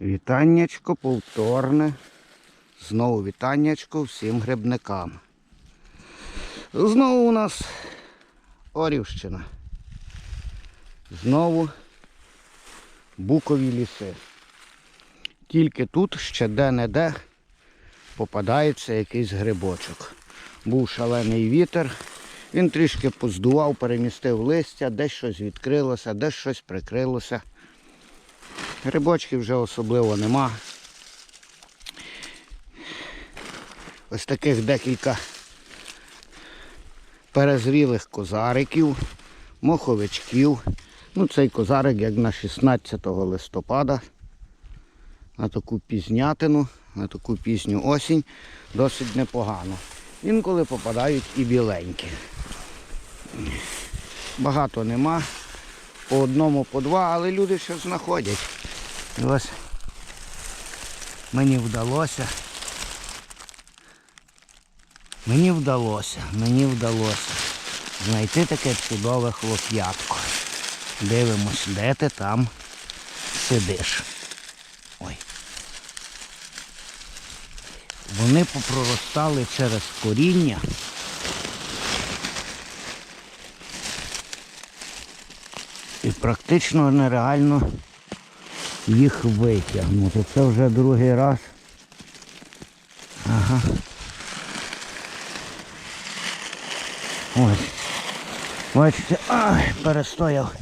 Вітаннячко повторне. Знову вітаннячко всім грибникам. Знову у нас Орівщина. Знову букові ліси. Тільки тут ще де-не-де попадається якийсь грибочок. Був шалений вітер, він трішки поздував, перемістив листя, десь щось відкрилося, десь щось прикрилося. Грибочків вже особливо нема. Ось таких декілька перезрілих козариків, моховичків. Ну, цей козарик, як на 16 листопада, на таку пізнятину, на таку пізню осінь, досить непогано. Інколи попадають і біленькі. Багато нема, по одному, по два, але люди ще знаходять. І ось мені вдалося. Мені вдалося, мені вдалося знайти таке чудове хлоп'ятко. Дивимось, де ти там сидиш. Ой. Вони попроростали через коріння. І практично нереально їх витягнути. Це вже другий раз. Ага. Ось. Бачите, ай, перестояв.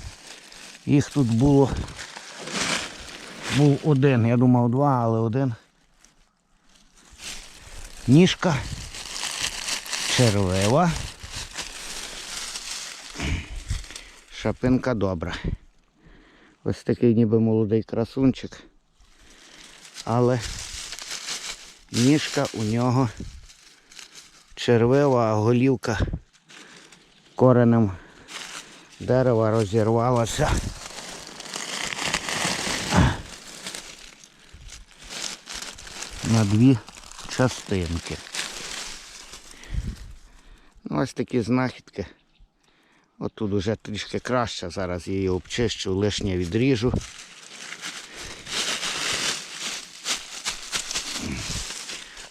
Їх тут було. Був один. Я думав два, але один. Ніжка. Червива. Шапинка добра. Ось такий ніби молодий красунчик. Але ніжка у нього червива, а голівка коренем дерева розірвалася. На дві частинки. Ось такі знахідки. От тут уже трішки краще, зараз її обчищу, лишнє відріжу.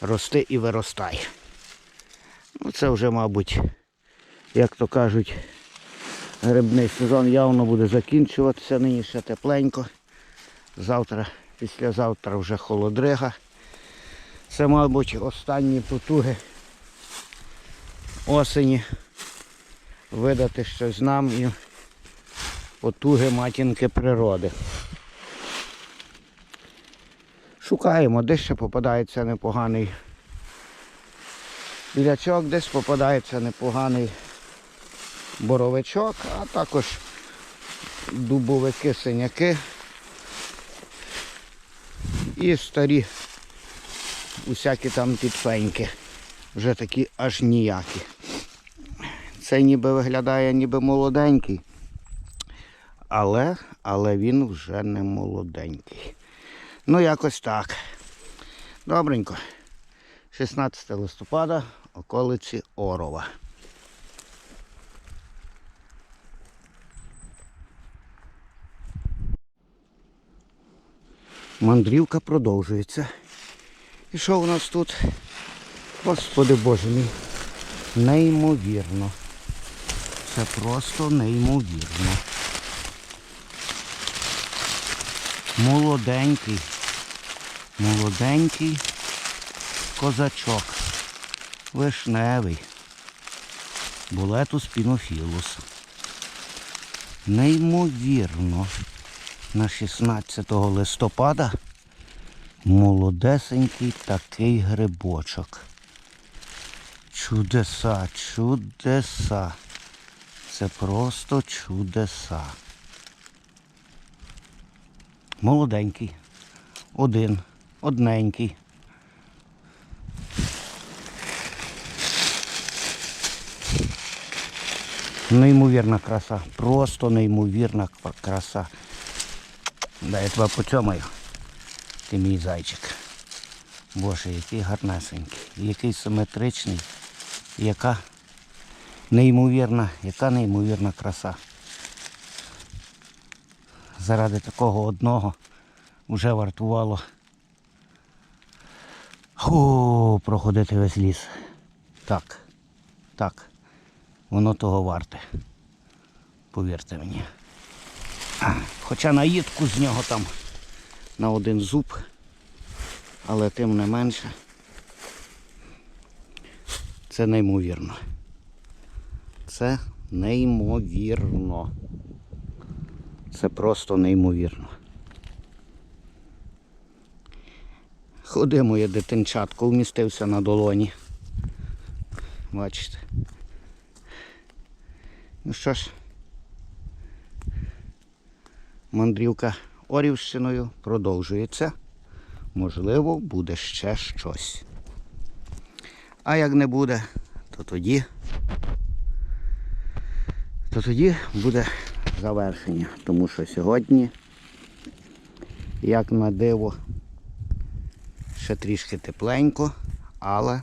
Рости і виростай. Ну це вже, мабуть, як то кажуть, грибний сезон явно буде закінчуватися, нині ще тепленько. Завтра, післязавтра вже холодрига. Це, мабуть, останні потуги осені видати щось нам і потуги матінки природи. Шукаємо, десь ще попадається непоганий білячок, десь попадається непоганий боровичок, а також дубовики, синяки і старі усякі там підфеньки, вже такі аж ніякі. Цей ніби виглядає ніби молоденький, але, але він вже не молоденький. Ну, якось так. Добренько. 16 листопада, околиці Орова. Мандрівка продовжується. І що у нас тут? Господи Боже мій. Неймовірно. Це просто неймовірно. Молоденький. Молоденький козачок. Вишневий. Булетус пінофілус. Неймовірно. На 16 листопада молодесенький такий грибочок. Чудеса, чудеса. Це просто чудеса. Молоденький. Один. Одненький. Неймовірна краса. Просто неймовірна краса. Да, я тебе поцьомаю. Ти мій зайчик. Боже, який гарнесенький, який симетричний, яка неймовірна, яка неймовірна краса. Заради такого одного вже вартувало О, проходити весь ліс. Так, так, воно того варте. Повірте мені. Хоча наїдку з нього там на один зуб, але тим не менше. Це неймовірно. Це неймовірно. Це просто неймовірно. Ходи, моє дитинчатко, вмістився на долоні. Бачите. Ну що ж, мандрівка Орівщиною продовжується. Можливо, буде ще щось. А як не буде, то тоді, то тоді буде завершення. Тому що сьогодні, як на диво, ще трішки тепленько, але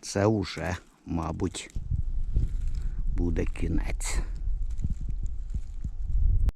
це вже, мабуть, буде кінець.